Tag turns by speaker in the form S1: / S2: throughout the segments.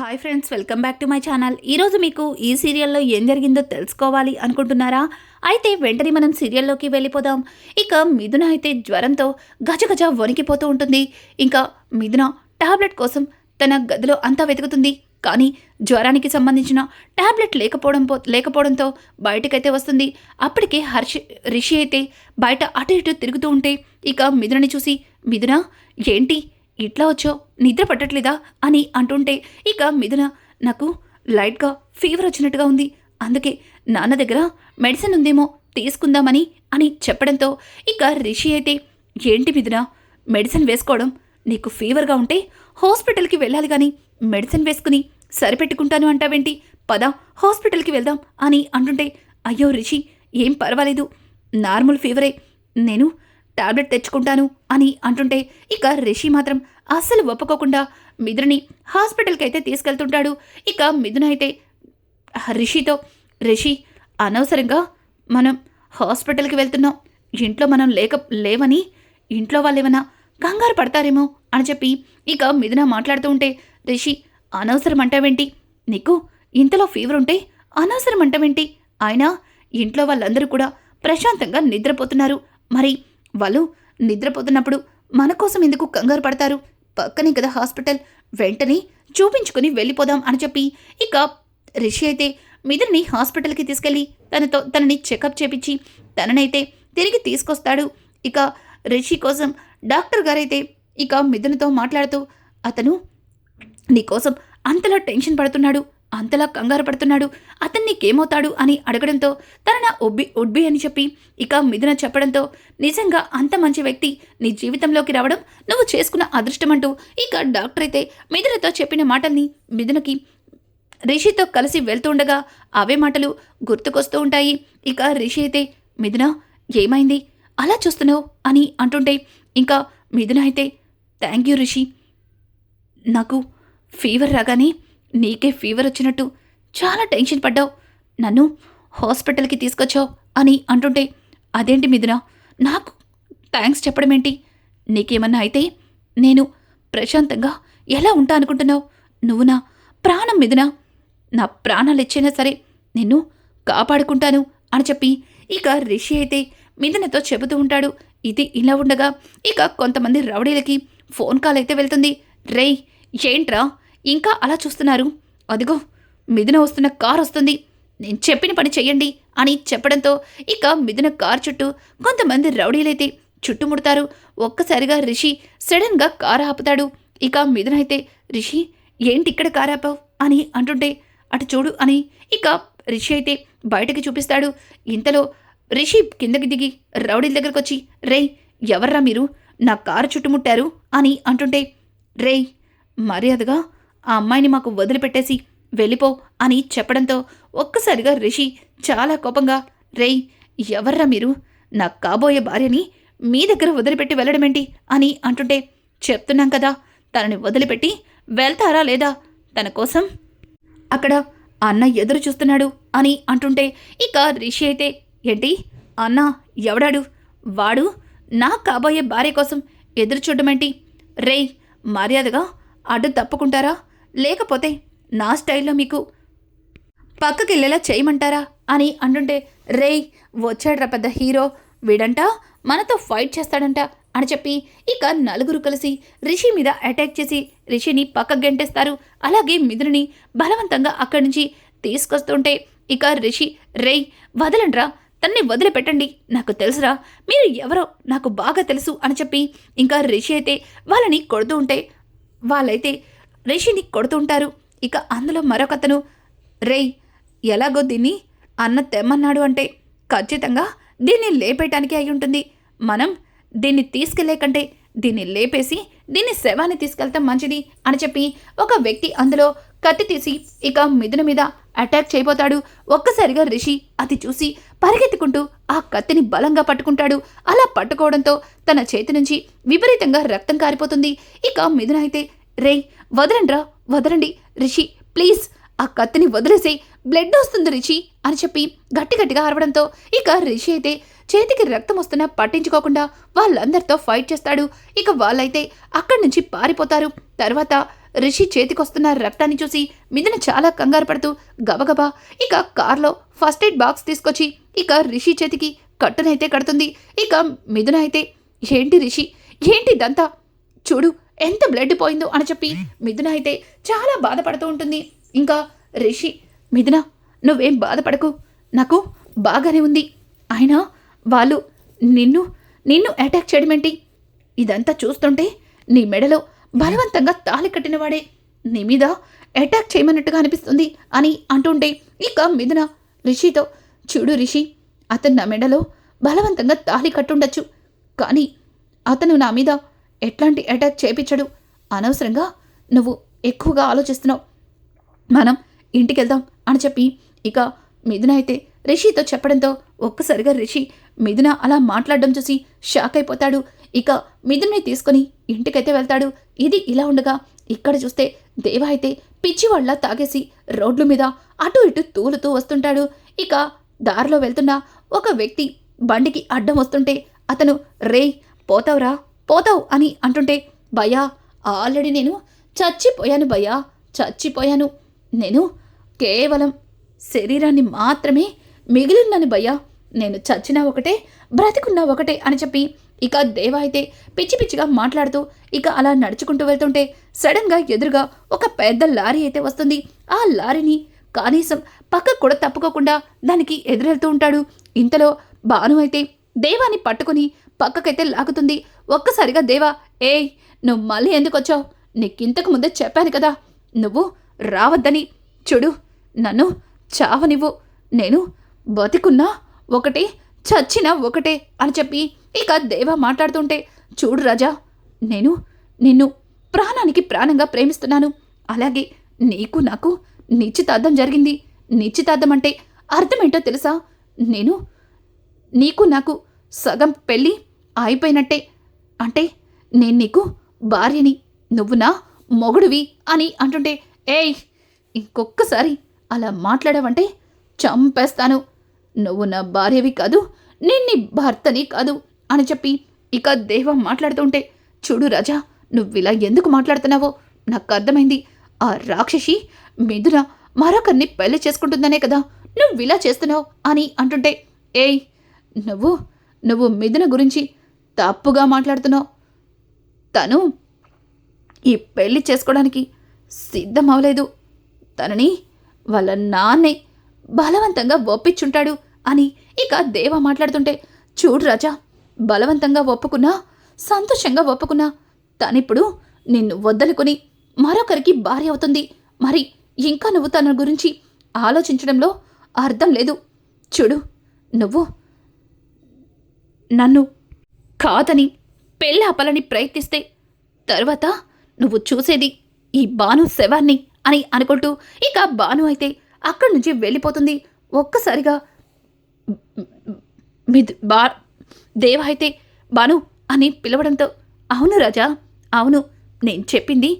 S1: Hi friends welcome back to my channel. ఈరోజు మీకు ఈ సీరియల్లో ఏం జరిగిందో తెలుసుకోవాలి అనుకుంటున్నారా? అయితే వెంటనే మనం సీరియల్లోకి వెళ్ళిపోదాం. ఇక మిథున అయితే జ్వరంతో గజగజ వణికిపోతూ ఉంటుంది. ఇంకా మిథున టాబ్లెట్ కోసం తన గదిలో అంతా వెతుకుతుంది. కానీ జ్వరానికి సంబంధించిన టాబ్లెట్ లేకపోవడం పో- లేకపోవడంతో బయటకైతే వస్తుంది. అప్పటికే హర్షి రిషి అయితే బయట అటు ఇటు తిరుగుతూ ఉంటే ఇక మిథునని చూసి మిథున ఏంటి? ఇట్లా వచ్చో నిద్ర పట్టట్లేదా? అని అంటుంటే ఇక మిథున నాకు లైట్గా ఫీవర్ వచ్చినట్టుగా ఉంది. అందుకే నాన్న దగ్గర మెడిసిన్ ఉందేమో తీసుకుందామని అని చెప్పడంతో ఇక రిషి అయితే ఏంటి మిథున? మెడిసిన్ వేసుకోవడం నీకు ఫీవర్గా ఉంటే హాస్పిటల్కి వెళ్ళాలి కానీ మెడిసిన్ వేసుకుని సరిపెట్టుకుంటాను అంటావేంటి? పద హాస్పిటల్కి వెళ్దాం అని అంటుంటే అయ్యో రిషి ఏం పర్వాలేదు. నార్మల్ ఫీవరే నేను టాబ్లెట్ తెచ్చుకుంటాను అని అంటుంటే ఇక రిషి మాత్రం అస్సలు ఒప్పుకోకుండా మిథుని హాస్పిటల్కి అయితే తీసుకెళ్తుంటాడు. ఇక మిథున అయితే రిషితో రిషి అనవసరంగా మనం హాస్పిటల్కి వెళ్తున్నాం. ఇంట్లో మనం లేక లేవని ఇంట్లో వాళ్ళు ఏమైనా కంగారు పడతారేమో అని చెప్పి ఇక మిథున మాట్లాడుతూ ఉంటే రిషి అనవసరం అంటావేంటి నీకు ఇంతలో ఫీవర్ ఉంటే అనవసరం అంటావేంటి అయినా ఇంట్లో వాళ్ళందరూ కూడా ప్రశాంతంగా నిద్రపోతున్నారు. మరి వాళ్ళు నిద్రపోతున్నప్పుడు మన కోసం ఎందుకు కంగారు పడతారు? పక్కనే కదా హాస్పిటల్. వెంటనే చూపించుకుని వెళ్ళిపోదాం అని చెప్పి ఇక రిషి అయితే మిథున్ని హాస్పిటల్కి తీసుకెళ్ళి తనతో తనని చెకప్ చేపించి తననైతే తిరిగి తీసుకొస్తాడు. ఇక రిషి కోసం డాక్టర్ గారైతే ఇక మిథునతో మాట్లాడుతూ అతను నీకోసం అంతలా టెన్షన్ పడుతున్నాడు. అంతలా కంగారు పడుతున్నాడు. అతన్ని నీకేమవుతాడు అని అడగడంతో తన నా ఒబ్బి ఒడ్బి అని చెప్పి ఇక మిథున చెప్పడంతో నిజంగా అంత మంచి వ్యక్తి నీ జీవితంలోకి రావడం నువ్వు చేసుకున్న అదృష్టం అంటూ ఇక డాక్టర్ అయితే మిథునతో చెప్పిన మాటల్ని మిథునకి రిషితో కలిసి వెళ్తుండగా అవే మాటలు గుర్తుకొస్తూ ఉంటాయి. ఇక రిషి అయితే మిథున ఏమైంది? అలా చూస్తున్నావు అని అంటుంటే ఇంకా మిథున అయితే థ్యాంక్ యూ రిషి. నాకు ఫీవర్ రాగానే నీకే ఫీవర్ వచ్చినట్టు చాలా టెన్షన్ పడ్డావు. నన్ను హాస్పిటల్కి తీసుకొచ్చావు అని అంటుంటే అదేంటి మిథున? నాకు థ్యాంక్స్ చెప్పడం ఏంటి నీకేమన్నా అయితే నేను ప్రశాంతంగా ఎలా ఉంటా అనుకుంటున్నావు? నువ్వు నా ప్రాణం మిథున. నా ప్రాణాలు ఇచ్చైనా సరే నిన్ను కాపాడుకుంటాను అని చెప్పి ఇక రిషి అయితే మిథునతో చెబుతూ ఉంటాడు. ఇది ఇలా ఉండగా ఇక కొంతమంది రౌడీలకి ఫోన్ కాల్ అయితే వెళ్తుంది. రేయ్ ఏంట్రా? ఇంకా అలా చూస్తున్నారు. అదిగో మిథున వస్తున్న కార్ వస్తుంది. నేను చెప్పిన పని చెయ్యండి అని చెప్పడంతో ఇక మిథున కార్ చుట్టూ కొంతమంది రౌడీలైతే చుట్టుముడతారు. ఒక్కసారిగా రిషి సడన్గా కారు ఆపుతాడు. ఇక మిథున అయితే రిషి ఏంటి ఇక్కడ కారు ఆపావు? అని అంటుంటే అటు చూడు అని ఇక రిషి అయితే బయటకి చూపిస్తాడు. ఇంతలో రిషి కిందకి దిగి రౌడీల దగ్గరకు వచ్చి రేయ్ ఎవర్రా మీరు? నా కారు చుట్టుముట్టారు అని అంటుంటే రేయ్ మర్యాదగా ఆ అమ్మాయిని మాకు వదిలిపెట్టేసి వెళ్ళిపో అని చెప్పడంతో ఒక్కసారిగా రిషి చాలా కోపంగా రేయ్ ఎవర్రా మీరు? నా కాబోయే భార్యని మీ దగ్గర వదిలిపెట్టి వెళ్ళడమేంటి? అని అంటుంటే చెప్తున్నాం కదా తనని వదిలిపెట్టి వెళ్తారా లేదా? తన కోసం అక్కడ అన్న ఎదురు చూస్తున్నాడు అని అంటుంటే ఇక రిషి అయితే ఏంటి? అన్న ఎవడాడు? వాడు నా కాబోయే భార్య కోసం ఎదురు చూడమేంటి రేయ్ మర్యాదగా అడ్డు తప్పుకుంటారా? లేకపోతే నా స్టైల్లో మీకు పక్కకెళ్ళేలా చేయమంటారా అని అంటుంటే రేయ్ వచ్చాడ్రా పెద్ద హీరో వీడంట మనతో ఫైట్ చేస్తాడంట అని చెప్పి ఇక నలుగురు కలిసి రిషి మీద అటాక్ చేసి రిషిని పక్కకు గెంటేస్తారు. అలాగే మిథుని బలవంతంగా అక్కడి నుంచి తీసుకొస్తుంటే ఇక రిషి రేయ్ వదలండ్రా తన్ని వదిలిపెట్టండి నాకు తెలుసురా మీరు ఎవరో నాకు బాగా తెలుసు అని చెప్పి ఇంకా రిషి అయితే వాళ్ళని కొడుతూ ఉంటే వాళ్ళైతే రిషిని కొడుతుంటారు. ఇక అందులో మరొకతను రేయ్ ఎలాగో దీన్ని అన్న తెమ్మన్నాడు అంటే ఖచ్చితంగా దీన్ని లేపేయటానికి అయి ఉంటుంది మనం దీన్ని తీసుకెళ్ళేకంటే దీన్ని లేపేసి దీన్ని శవాన్ని తీసుకెళ్తాం మంచిది అని చెప్పి ఒక వ్యక్తి అందులో కత్తి తీసి ఇక మిథున మీద అటాక్ చేయబోతాడు. ఒక్కసారిగా రిషి అది చూసి పరిగెత్తుకుంటూ ఆ కత్తిని బలంగా పట్టుకుంటాడు. అలా పట్టుకోవడంతో తన చేతి నుంచి విపరీతంగా రక్తం కారిపోతుంది. ఇక మిథున అయితే రేయ్ వదలండ్రా వదలండి. రిషి ప్లీజ్ ఆ కత్తిని వదిలేసి బ్లడ్ వస్తుంది రిషి అని చెప్పి గట్టి గట్టిగా అరవడంతో ఇక రిషి అయితే చేతికి రక్తం వస్తున్నా పట్టించుకోకుండా వాళ్ళందరితో ఫైట్ చేస్తాడు. ఇక వాళ్ళైతే అక్కడి నుంచి పారిపోతారు. తర్వాత రిషి చేతికొస్తున్న రక్తాన్ని చూసి మిథున చాలా కంగారు పడుతూ గబగబా ఇక కార్లో ఫస్ట్ ఎయిడ్ బాక్స్ తీసుకొచ్చి ఇక రిషి చేతికి కట్టునైతే కడుతుంది. ఇక మిథున అయితే ఏంటి రిషి? ఏంటి దంతా చూడు ఎంత బ్లడ్ పోయిందో అని చెప్పి మిథున అయితే చాలా బాధపడుతూ ఉంటుంది. ఇంకా రిషి మిథున నువ్వేం బాధపడకు. నాకు బాగానే ఉంది. అయినా వాళ్ళు నిన్ను నిన్ను అటాక్ చేయడం ఏంటి? ఇదంతా చూస్తుంటే నీ మెడలో బలవంతంగా తాళి కట్టినవాడే. నీ మీద అటాక్ చేయమన్నట్టుగా అనిపిస్తుంది అని అంటుంటే ఇక మిథున రిషితో చూడు రిషి అతను నా మెడలో బలవంతంగా తాళి కట్టుండొచ్చు. కానీ అతను నా మీద ఎట్లాంటి అటాక్ చేపించడు? అనవసరంగా నువ్వు ఎక్కువగా ఆలోచిస్తున్నావు. మనం ఇంటికి వెళ్దాం అని చెప్పి ఇక మిథున అయితే రిషితో చెప్పడంతో ఒక్కసారిగా రిషి మిథున అలా మాట్లాడడం చూసి షాక్ అయిపోతాడు. ఇక మిథున్ని తీసుకొని ఇంటికైతే వెళ్తాడు. ఇది ఇలా ఉండగా ఇక్కడ చూస్తే దేవ అయితే పిచ్చివాళ్ళ తాగేసి రోడ్ల మీద అటు ఇటు తూలుతూ వస్తుంటాడు. ఇక దారిలో వెళ్తున్న ఒక వ్యక్తి బండికి అడ్డం వస్తుంటే అతను రేయ్ పోతావురా. పోతావు అని అంటుంటే భయ్యా ఆల్రెడీ నేను చచ్చిపోయాను భయ్యా చచ్చిపోయాను. నేను కేవలం శరీరాన్ని మాత్రమే మిగిలిన్నాను భయ్యా. నేను చచ్చినా ఒకటే బ్రతికున్నా ఒకటే అని చెప్పి ఇక దేవ అయితే పిచ్చి పిచ్చిగా మాట్లాడుతూ ఇక అలా నడుచుకుంటూ వెళ్తుంటే సడన్గా ఎదురుగా ఒక పెద్ద లారీ అయితే వస్తుంది. ఆ లారీని కనీసం పక్కకు కూడా తప్పుకోకుండా దానికి ఎదురెళ్తూ ఉంటాడు. ఇంతలో భాను అయితే దేవాన్ని పట్టుకుని పక్కకైతే లాగుతుంది. ఒక్కసారిగా దేవా ఏయ్ నువ్వు మళ్ళీ ఎందుకు వచ్చావు? నీకింతకు ముందే చెప్పాను కదా నువ్వు రావద్దని. చూడు నన్ను చావనివ్వు. నేను బతికున్నా ఒకటే చచ్చినా ఒకటే అని చెప్పి ఇక దేవా మాట్లాడుతుంటే చూడు రాజా నేను నిన్ను ప్రాణానికి ప్రాణంగా ప్రేమిస్తున్నాను. అలాగే నీకు నాకు నిశ్చితార్థం జరిగింది. నిశ్చితార్థం అంటే అర్థమేంటో తెలుసా? నేను నీకు నాకు సగం పెళ్ళి అయిపోయినట్టే. అంటే నేను నీకు భార్యని నువ్వు నా మొగుడివి అని అంటుంటే ఏయ్ ఇంకొక్కసారి అలా మాట్లాడావంటే చంపేస్తాను. నువ్వు నా భార్యవి కాదు నేను నీ భర్తని కాదు అని చెప్పి ఇక దేవ మాట్లాడుతుంటే చూడు రాజా నువ్విలా ఎందుకు మాట్లాడుతున్నావో? నాకు అర్థమైంది. ఆ రాక్షసి మిథున మరొకరిని పెళ్ళి చేసుకుంటుందనే కదా నువ్విలా చేస్తున్నావు అని అంటుంటే ఏయ్ నువ్వు నువ్వు మిథున గురించి తప్పుగా మాట్లాడుతున్నావు. తను ఈ పెళ్ళి చేసుకోవడానికి సిద్ధం అవ్వలేదు తనని వాళ్ళ నాన్నే బలవంతంగా ఒప్పించుంటాడు అని ఇక దేవ మాట్లాడుతుంటే చూడు రాజా బలవంతంగా ఒప్పుకున్నా సంతోషంగా ఒప్పుకున్నా తనిప్పుడు నిన్ను వద్దలుకొని మరొకరికి భార్య అవుతుంది. మరి ఇంకా నువ్వు తన గురించి ఆలోచించడంలో అర్థం లేదు. చూడు నువ్వు నన్ను కాదని పెళ్ళాపాలని ప్రయత్నిస్తే తర్వాత నువ్వు చూసేది ఈ బాను శవాన్ని అని అనుకుంటూ ఇక బాను అయితే అక్కడి నుంచి వెళ్ళిపోతుంది. ఒక్కసారిగా మిద్ బా దేవ అయితే బాను అని పిలవడంతో అవును రాజా అవును నేను చెప్పింది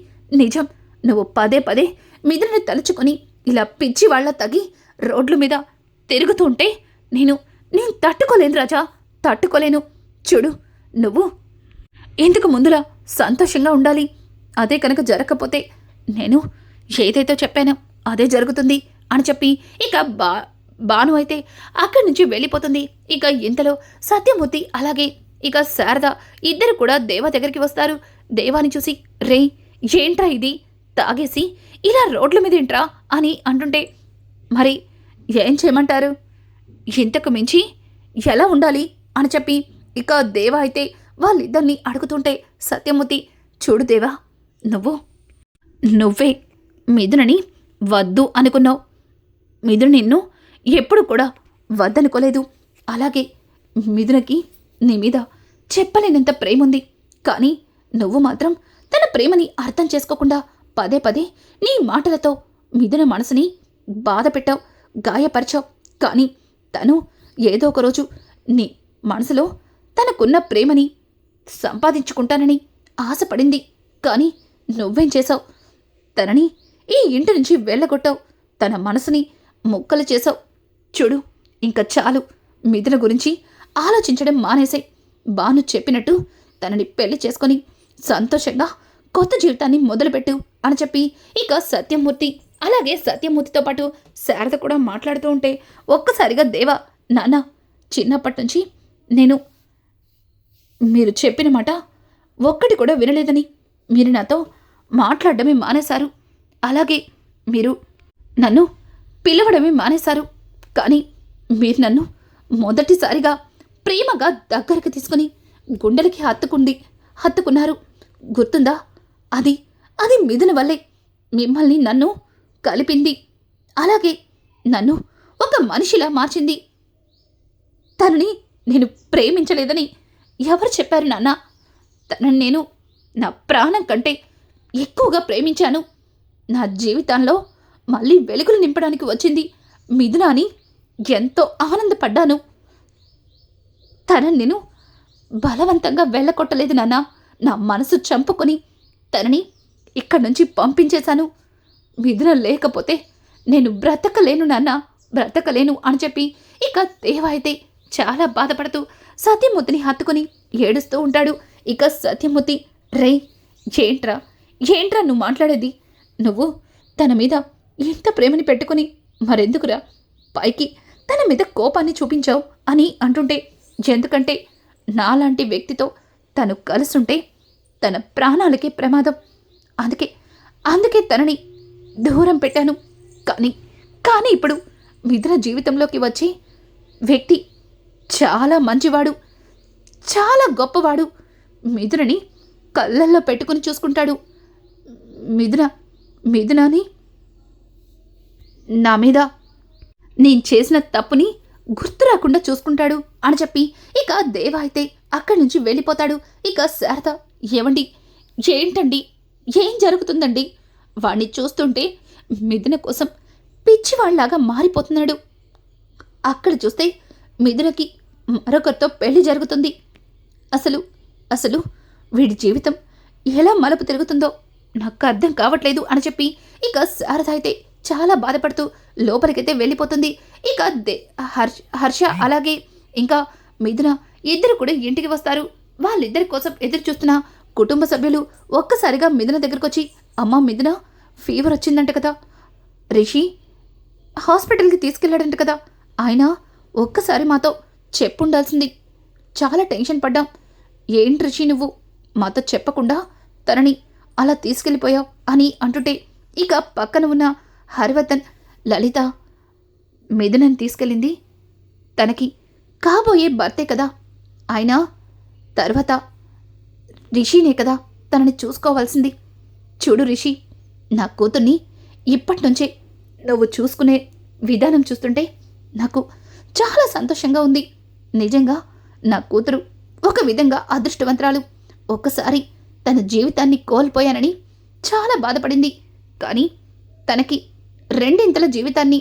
S1: నిజం. నువ్వు పదే పదే మిదురుని తలుచుకొని ఇలా పిచ్చి వాళ్ళ తగి రోడ్ల మీద తిరుగుతుంటే నేను నేను తట్టుకోలేను రాజా తట్టుకోలేను. చూడు నువ్వు? ఇందుకు ముందులా సంతోషంగా ఉండాలి. అదే కనుక జరగకపోతే నేను ఏదైతే చెప్పానో అదే జరుగుతుంది అని చెప్పి ఇక బా బాను అయితే అక్కడి నుంచి వెళ్ళిపోతుంది. ఇక ఇంతలో సత్యమూర్తి అలాగే ఇక శారద ఇద్దరు కూడా దేవ దగ్గరికి వస్తారు. దేవాని చూసి రే ఏంట్రా ఇది? తాగేసి ఇలా రోడ్ల మీద ఏంట్రా? అని అంటుంటే మరి ఏం చేయమంటారు? ఇంతకు మించి ఎలా ఉండాలి? అని చెప్పి ఇక దేవ అయితే వాళ్ళిద్దరిని అడుగుతుంటే సత్యమూర్తి చూడు దేవా నువ్వు నువ్వే మిథునని వద్దు అనుకున్నావు. మిథున నిన్ను ఎప్పుడు కూడా వద్దనుకోలేదు. అలాగే మిథునకి నీ మీద చెప్పలేనంత ప్రేమ ఉంది కానీ నువ్వు మాత్రం తన ప్రేమని అర్థం చేసుకోకుండా పదే పదే నీ మాటలతో మిథున మనసుని బాధ పెట్టావు గాయపరిచావు. కానీ తను ఏదో ఒక రోజు నీ మనసులో తనకున్న ప్రేమని సంపాదించుకుంటానని ఆశపడింది. కానీ నువ్వేం చేశావు? తనని ఈ ఇంటి నుంచి వెళ్ళగొట్టావు. తన మనసుని ముక్కలు చేశావు. చూడు ఇంకా చాలు. మిథున గురించి ఆలోచించడం మానేసాయి. బాను చెప్పినట్టు తనని పెళ్ళి చేసుకొని సంతోషంగా కొత్త జీవితాన్ని మొదలుపెట్టు అని చెప్పి ఇక సత్యమూర్తి అలాగే సత్యమూర్తితో పాటు శారద కూడా మాట్లాడుతూ ఉంటే ఒక్కసారిగా దేవా నాన్న చిన్నప్పటి నుంచి నేను మీరు చెప్పిన మాట ఒక్కటి కూడా వినలేదని మీరు నాతో మాట్లాడమే మానేశారు. అలాగే మీరు నన్ను పిలవడమే మానేశారు. కానీ మీరు నన్ను మొదటిసారిగా ప్రేమగా దగ్గరకు తీసుకుని గుండెలకి హత్తుకుంది హత్తుకున్నారు. గుర్తుందా? అది అది మిథున వల్లే మిమ్మల్ని నన్ను కలిపింది. అలాగే నన్ను ఒక మనిషిలా మార్చింది. తనని నేను ప్రేమించలేదని ఎవరు చెప్పారు నాన్న? తనని నేను నా ప్రాణం కంటే ఎక్కువగా ప్రేమించాను. నా జీవితంలో మళ్ళీ వెలుగులు నింపడానికి వచ్చింది మిథున అని ఎంతో ఆనందపడ్డాను. తనని నేను బలవంతంగా వెళ్ళకొట్టలేదు నాన్న. నా మనసు చంపుకొని తనని ఇక్కడి నుంచి పంపించేశాను. మిథున లేకపోతే నేను బ్రతకలేను నాన్న బ్రతకలేను అని చెప్పి ఇక దేవ అయితే చాలా బాధపడుతూ సత్యమూర్తిని హత్తుకుని ఏడుస్తూ ఉంటాడు. ఇక సత్యమూర్తి రే ఏంట్రా? ఏంట్రా నువ్వు మాట్లాడేది? నువ్వు తన మీద ఎంత ప్రేమని పెట్టుకుని మరెందుకురా? పైకి తన మీద కోపాన్ని చూపించావు అని అంటుంటే ఎందుకంటే నాలాంటి వ్యక్తితో తను కలుసుంటే తన ప్రాణాలకే ప్రమాదం. అందుకే అందుకే తనని దూరం పెట్టాను. కానీ కానీ ఇప్పుడు మిథున జీవితంలోకి వచ్చి వ్యక్తి చాలా మంచివాడు. చాలా గొప్పవాడు. మిథునని కళ్ళల్లో పెట్టుకుని చూసుకుంటాడు. మిథున మిథునాని? నా మీద నేను చేసిన తప్పుని గుర్తు రాకుండా చూసుకుంటాడు అని చెప్పి ఇక దేవ అయితే అక్కడి నుంచి వెళ్ళిపోతాడు. ఇక శారద ఏమండి ఏంటండి? ఏం జరుగుతుందండి? వాణ్ణి చూస్తుంటే మిథున కోసం పిచ్చివాళ్ళాగా మారిపోతున్నాడు. అక్కడ చూస్తే మిథునకి మరొకరితో పెళ్ళి జరుగుతుంది. అసలు అసలు వీడి జీవితం ఎలా మలుపు తిరుగుతుందో నాకు అర్థం కావట్లేదు అని చెప్పి ఇక శారద అయితే చాలా బాధపడుతూ లోపలికైతే వెళ్ళిపోతుంది. ఇక దే హర్ష హర్ష అలాగే ఇంకా మిథున ఇద్దరు కూడా ఇంటికి వస్తారు. వాళ్ళిద్దరి కోసం ఎదురు చూస్తున్న కుటుంబ సభ్యులు ఒక్కసారిగా మిథున దగ్గరకు వచ్చి అమ్మ మిథున ఫీవర్ వచ్చిందంట కదా. రిషి హాస్పిటల్కి తీసుకెళ్ళాడంట కదా. ఆయన ఒక్కసారి మాతో చెప్పుండాల్సింది. చాలా టెన్షన్ పడ్డాం. ఏంటి రిషి నువ్వు? మాతో చెప్పకుండా తనని అలా తీసుకెళ్ళిపోయావు అని అంటుంటే ఇక పక్కన ఉన్న హరివర్ధన్ లలిత మిథునని తీసుకెళ్ళింది. తనకి కాబోయే భర్తే కదా. ఆయన తర్వాత రిషినే కదా తనని చూసుకోవాల్సింది. చూడు రిషి నా కూతుర్ని ఇప్పటి నుంచే నువ్వు చూసుకునే విధానం చూస్తుంటే నాకు చాలా సంతోషంగా ఉంది. నిజంగా నా కూతురు ఒక విధంగా అదృష్టవంతరాలు. ఒక్కసారి తన జీవితాన్ని కోల్పోయానని చాలా బాధపడింది. కానీ తనకి రెండింతల జీవితాన్ని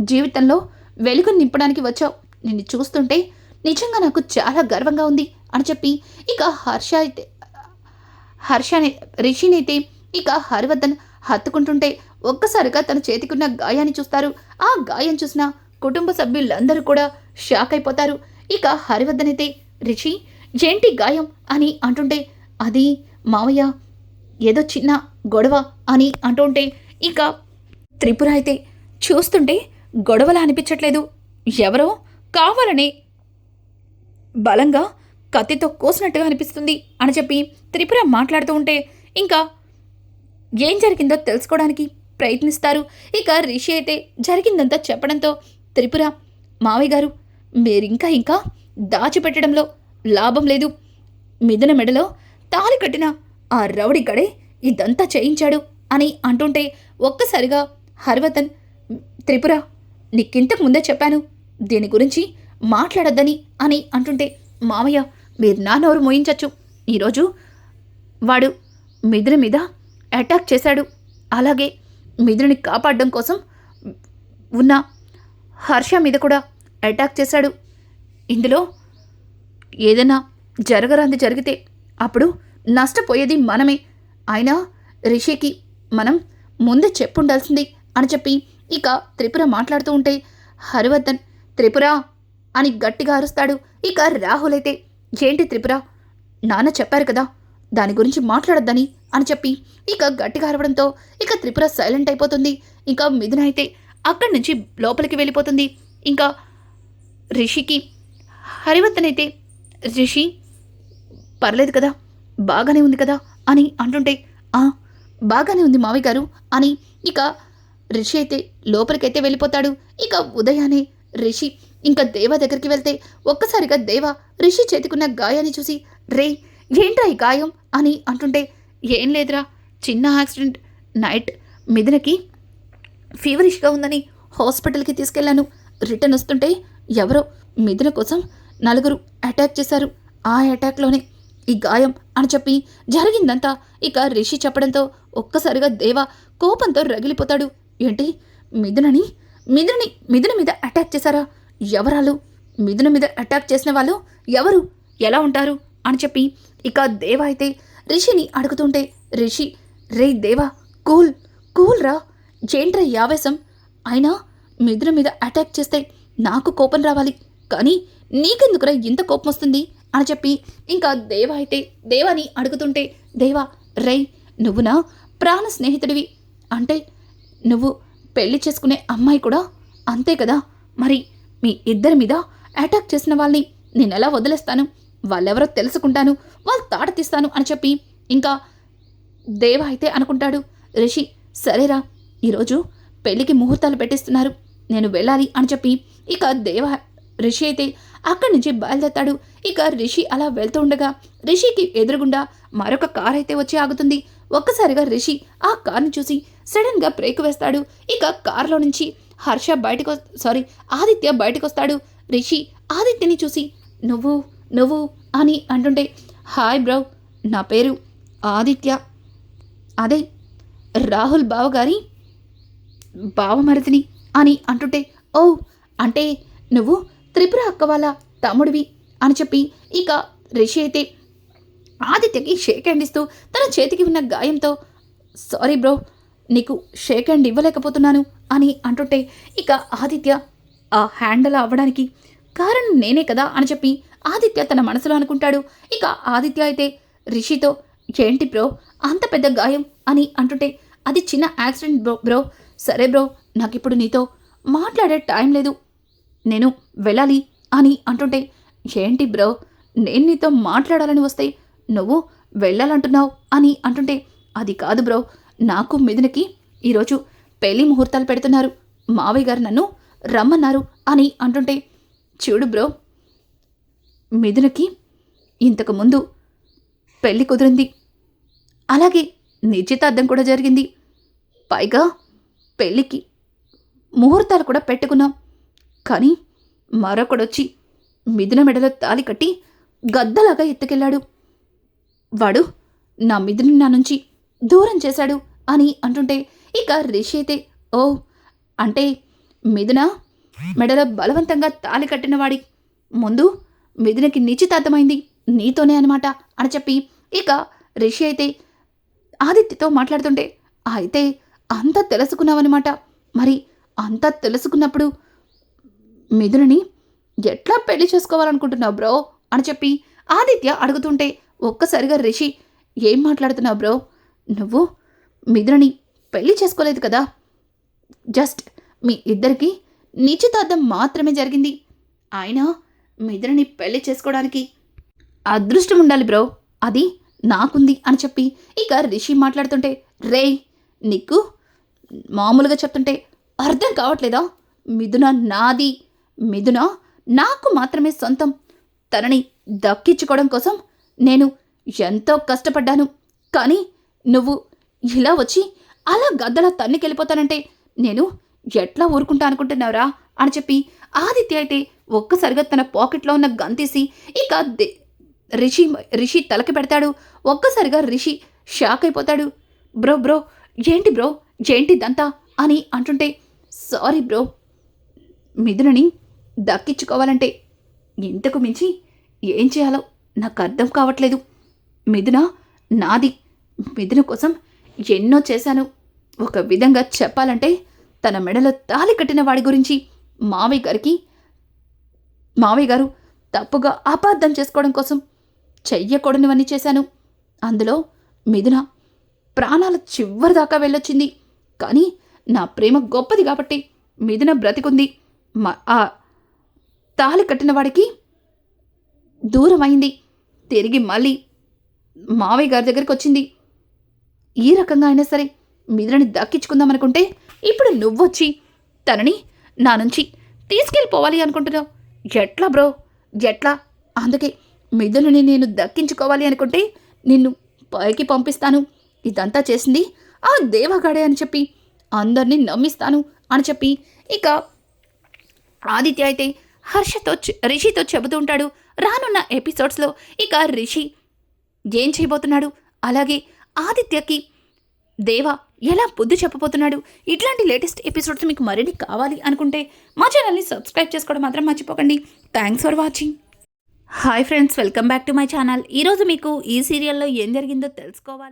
S1: జీవితంలో వెలుగు నింపడానికి వచ్చావు. నిన్ను చూస్తుంటే నిజంగా నాకు చాలా గర్వంగా ఉంది అని చెప్పి ఇక హర్ష అయితే హర్షని రిషినైతే ఇక హరివర్ధన్ హత్తుకుంటుంటే ఒక్కసారిగా తన చేతికున్న గాయాన్ని చూస్తారు. ఆ గాయం చూసిన కుటుంబ సభ్యులందరూ కూడా షాక్ అయిపోతారు. ఇక హరివర్ధన్ అయితే రిషి ఏంటి గాయం అని అంటుంటే అది మావయ్య ఏదో చిన్న గొడవ అని అంటుంటే ఇక త్రిపుర అయితే చూస్తుంటే గొడవలా అనిపించట్లేదు. ఎవరో కావాలనే బలంగా కత్తితో కోసినట్టుగా అనిపిస్తుంది అని చెప్పి త్రిపుర మాట్లాడుతూ ఉంటే ఇంకా ఏం జరిగిందో తెలుసుకోవడానికి ప్రయత్నిస్తారు. ఇక రిషి అయితే జరిగిందంతా చెప్పడంతో త్రిపుర. మావయ్య గారు మీరింకా ఇంకా దాచిపెట్టడంలో లాభం లేదు. మిదన మెడలో తాలి కట్టిన ఆ రౌడీ గడే ఇదంతా చేయించాడు అని అంటుంటే ఒక్కసారిగా హర్వతన్ త్రిపుర నీకింతకు ముందే చెప్పాను దీని గురించి మాట్లాడొద్దని అని అంటుంటే మామయ్య మీరు నా నోరు మోయించచ్చు. ఈరోజు వాడు మిథున మీద అటాక్ చేశాడు. అలాగే మిథుని కాపాడడం కోసం ఉన్న హర్ష మీద కూడా అటాక్ చేశాడు. ఇందులో ఏదైనా జరగరాంది జరిగితే అప్పుడు నష్టపోయేది మనమే. అయినా రిషికి మనం ముందే చెప్పుండాల్సింది అని చెప్పి ఇక త్రిపుర మాట్లాడుతూ ఉంటే హరివర్ధన్ త్రిపుర అని గట్టిగా అరుస్తాడు. ఇక రాహుల్ అయితే ఏంటి త్రిపుర? నాన్న చెప్పారు కదా దాని గురించి మాట్లాడొద్దని అని చెప్పి ఇక గట్టిగా అరవడంతో ఇక త్రిపుర సైలెంట్ అయిపోతుంది. ఇంకా మిథున అయితే అక్కడి నుంచి లోపలికి వెళ్ళిపోతుంది. ఇంకా రిషికి హరివర్ధనైతే రిషి పర్లేదు కదా బాగానే ఉంది కదా అని అంటుంటే ఆ బాగానే ఉంది మావి గారు అని ఇక రిషి అయితే లోపలికైతే వెళ్ళిపోతాడు. ఇక ఉదయాన్నే రిషి ఇంకా దేవ దగ్గరికి వెళ్తే ఒక్కసారిగా దేవ రిషి చేతికున్న గాయాన్ని చూసి రే ఏంట్రా ఈ గాయం? అని అంటుంటే ఏం లేదురా చిన్న యాక్సిడెంట్ నైట్ మిథునకి ఫీవరిష్గా ఉందని హాస్పిటల్కి తీసుకెళ్ళాను. రిటర్న్ వస్తుంటే ఎవరో మిథున కోసం నలుగురు అటాక్ చేశారు. ఆ అటాక్లోనే ఈ గాయం అని చెప్పి జరిగిందంతా ఇక రిషి చెప్పడంతో ఒక్కసారిగా దేవ కోపంతో రగిలిపోతాడు. ఏంటి? మిథునని? మిథునని మిథున మీద అటాక్ చేశారా? ఎవరాలు మిథున మీద అటాక్ చేసిన వాళ్ళు ఎవరు? ఎలా ఉంటారు? అని చెప్పి ఇక దేవ అయితే రిషిని అడుగుతుంటే రిషి రే దేవా కూల్ కూల్ రా జేంట్రా ఈ ఆవేశం? అయినా మిద్ర మీద అటాక్ చేస్తే నాకు కోపం రావాలి. కానీ నీకెందుకురా ఇంత కోపం వస్తుంది? అని చెప్పి ఇంకా దేవ అయితే దేవాని అడుగుతుంటే దేవా రై నువ్వు నా ప్రాణ స్నేహితుడివి? అంటే నువ్వు పెళ్ళి చేసుకునే అమ్మాయి కూడా? అంతే కదా? మరి మీ ఇద్దరి మీద అటాక్ చేసిన వాళ్ళని నేను ఎలా వదిలేస్తాను? వాళ్ళెవరో తెలుసుకుంటాను వాళ్ళు తాట తీస్తాను అని చెప్పి ఇంకా దేవ అయితే అనుకుంటాడు. రిషి సరేరా ఈరోజు పెళ్ళికి ముహూర్తాలు పెట్టిస్తున్నారు. నేను వెళ్ళాలి అని చెప్పి ఇక దేవ రిషి అయితే అక్కడి నుంచి బయలుదేరతాడు. ఇక రిషి అలా వెళ్తూ ఉండగా రిషికి ఎదురుగుండా మరొక కార్ అయితే వచ్చి ఆగుతుంది. ఒక్కసారిగా రిషి ఆ కార్ని చూసి సడన్గా బ్రేక్ వేస్తాడు. ఇక కార్లో నుంచి హర్ష బయటకు సారీ ఆదిత్య బయటకు వస్తాడు. రిషి ఆదిత్యని చూసి నువ్వు నువ్వు అని అంటుంటే హాయ్ బ్రో నా పేరు ఆదిత్య. అదే రాహుల్ బావగారి బావమరిదిని అని అంటుంటే ఓ అంటే నువ్వు త్రిపుర అక్క వాళ్ళ తమ్ముడివి? అని చెప్పి ఇక రిషి అయితే ఆదిత్యకి షేక్ హ్యాండ్ ఇస్తూ తన చేతికి ఉన్న గాయంతో సారీ బ్రో నీకు షేక్ హ్యాండ్ ఇవ్వలేకపోతున్నాను అని అంటుంటే ఇక ఆదిత్య ఆ హ్యాండల్ అవ్వడానికి కారణం నేనే కదా అని చెప్పి ఆదిత్య తన మనసులో అనుకుంటాడు. ఇక ఆదిత్య అయితే రిషితో ఏంటి బ్రో అంత పెద్ద గాయం అని అంటుంటే అది చిన్న యాక్సిడెంట్ బ్రో బ్రో సరే బ్రో నాకిప్పుడు నీతో మాట్లాడే టైం లేదు. నేను వెళ్ళాలి అని అంటుంటే ఏంటి బ్రో నేను నీతో మాట్లాడాలని వస్తే నువ్వు వెళ్ళాలంటున్నావు అని అంటుంటే అది కాదు బ్రో నాకు మిథునకి ఈరోజు పెళ్ళి ముహూర్తాలు పెడుతున్నారు. మావయ్య గారు నన్ను రమ్మన్నారు అని అంటుంటే చూడు బ్రో మిథునకి ఇంతకుముందు పెళ్ళి కుదిరింది. అలాగే నిశ్చితార్థం కూడా జరిగింది. పైగా పెళ్ళికి ముహూర్తాలు కూడా పెట్టుకున్నాం. కానీ మరొకడొచ్చి మిథున మెడలో తాలి కట్టి గద్దలాగా ఎత్తుకెళ్ళాడు. వాడు నా మిథుని నా నుంచి దూరం చేశాడు అని అంటుంటే ఇక రిషి అయితే ఓ అంటే మిథున మెడలో బలవంతంగా తాలి కట్టిన వాడి ముందు మిథునకి నిశ్చితార్థమైంది నీతోనే అనమాట అని చెప్పి ఇక రిషి అయితే ఆదిత్యతో మాట్లాడుతుంటే అయితే అంతా తెలుసుకున్నావన్నమాట. మరి అంతా తెలుసుకున్నప్పుడు మిథునని ఎట్లా పెళ్ళి చేసుకోవాలనుకుంటున్నావు బ్రో? అని చెప్పి ఆదిత్య అడుగుతుంటే ఒక్కసారిగా రిషి ఏం మాట్లాడుతున్నావు బ్రో? నువ్వు మిథునని పెళ్ళి చేసుకోలేదు కదా? జస్ట్ మీ ఇద్దరికి నిశ్చితార్థం మాత్రమే జరిగింది. అయినా మిథునని పెళ్ళి చేసుకోవడానికి అదృష్టం ఉండాలి బ్రో. అది నాకుంది అని చెప్పి ఇక రిషి మాట్లాడుతుంటే రే నీకు మామూలుగా చెప్తుంటే అర్థం కావట్లేదా? మిథున నాది. మిథున నాకు మాత్రమే సొంతం. తనని దక్కించుకోవడం కోసం నేను ఎంతో కష్టపడ్డాను. కానీ నువ్వు ఇలా వచ్చి అలా గద్దలా తన్నికెళ్ళిపోతానంటే నేను ఎట్లా ఊరుకుంటా అనుకుంటున్నావురా అని చెప్పి ఆదిత్య అయితే ఒక్కసారిగా తన పాకెట్లో ఉన్న గన్ తీసి ఇక రిషి రిషి తలకి పెడతాడు. ఒక్కసారిగా రిషి షాక్ అయిపోతాడు. బ్రో బ్రో ఏంటి బ్రో? ఏంటి దంతా అని అంటుంటే సారీ బ్రో మిథునని దక్కించుకోవాలంటే ఇంతకు మించి ఏం చేయాలో నాకు అర్థం కావట్లేదు. మిథున నాది. మిథున కోసం ఎన్నో చేశాను. ఒక విధంగా చెప్పాలంటే తన మెడలో తాలి కట్టిన వాడి గురించి మావయ్య గారికి మావయ్య గారు తప్పుగా అపార్థం చేసుకోవడం కోసం చెయ్యకూడనివన్నీ చేశాను. అందులో మిథున ప్రాణాల చివరి దాకా వెళ్ళొచ్చింది. కానీ నా ప్రేమ గొప్పది కాబట్టి మిథున బ్రతికుంది. మ- ఆ తాళి కట్టిన వాడికి దూరం అయింది తిరిగి మళ్ళీ మావయ్య గారి దగ్గరికి వచ్చింది. ఈ రకంగా అయినా సరే మిథునని దక్కించుకుందామనుకుంటే ఇప్పుడు నువ్వొచ్చి తనని నా నుంచి తీసుకెళ్ళిపోవాలి అనుకుంటున్నావు. ఎట్లా బ్రో? ఎట్లా? అందుకే మిథునని నేను దక్కించుకోవాలి అనుకుంటే నిన్ను పైకి పంపిస్తాను. ఇదంతా చేసింది ఆ దేవగాడే అని చెప్పి అందరినీ నమ్మిస్తాను అని చెప్పి ఇక ఆదిత్య అయితే హర్షతో రిషితో చెబుతూ ఉంటాడు. రానున్న ఎపిసోడ్స్లో ఇక రిషి ఏం చేయబోతున్నాడు? అలాగే ఆదిత్యకి దేవ ఎలా బుద్ధి చెప్పబోతున్నాడు? ఇట్లాంటి లేటెస్ట్ ఎపిసోడ్స్ మీకు మరిన్ని కావాలి అనుకుంటే మా ఛానల్ని సబ్స్క్రైబ్ చేసుకోవడం మాత్రం మర్చిపోకండి. Thanks for watching hi friends welcome back to my channel ఈరోజు మీకు ఈ సీరియల్లో ఏం జరిగిందో తెలుసుకోవాలి.